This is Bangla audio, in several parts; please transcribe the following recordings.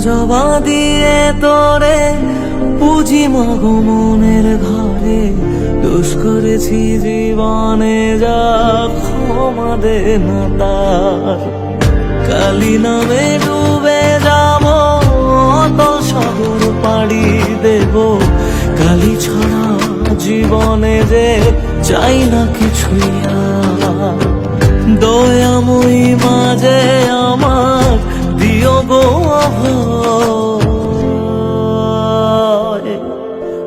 জবা দিয়ে তোরে পুজি মাগো মনের ঘরে। দোষ করেছি জীবনে যা ক্ষমা দে না তার। কালি নামে ডুবে যাব, অতল সাগর পাড়ি দেব। কালি ছাড়া জীবনে যে চাই না কিছুই আর।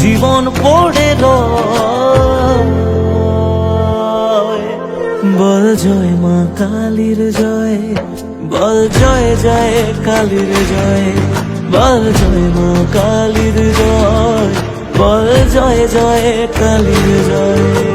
জীবন পড়ে বল জয় মা কালীর জয়, বল জয় জয় কালীর জয়, বল জয় মা কালীর জয়, বল জয় জয় কালীর জয়।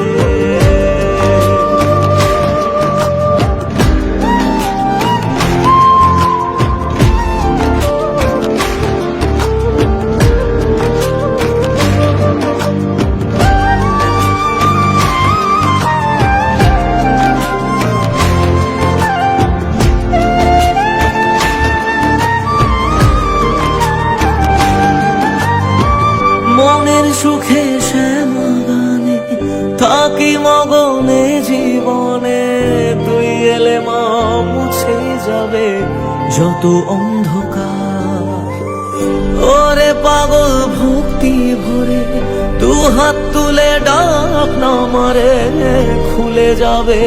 মনের সুখে শ্যামাগানে থাকি মগনে জীবনে। তুই এলে মা মুছে যাবে যত অন্ধকার। ওরে পাগল ভক্তি ভরে, দু হাত তুলে ডাক না মারে, খুলে যাবে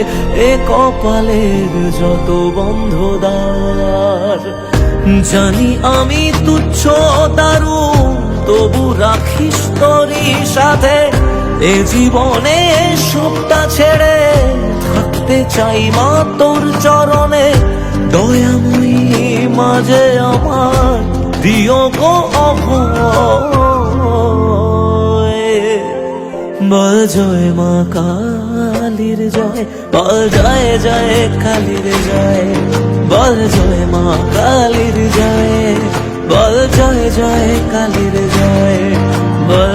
এ কপালের যত বন্ধ দ্বার জানি আমি তুচ্ছ দারু তবু রাখিস তোরই সাথে, এ জীবনে সবটা ছেড়ে থাকতে চাই মা তোর চরণে। দয়াময়ী মাঝে আমার দিও গো জয় মা কালীর জয়, বল জয় জয় কালীর জয়। বল জয় মা কালীর জয়, বল জয় জয় কালীর জয়।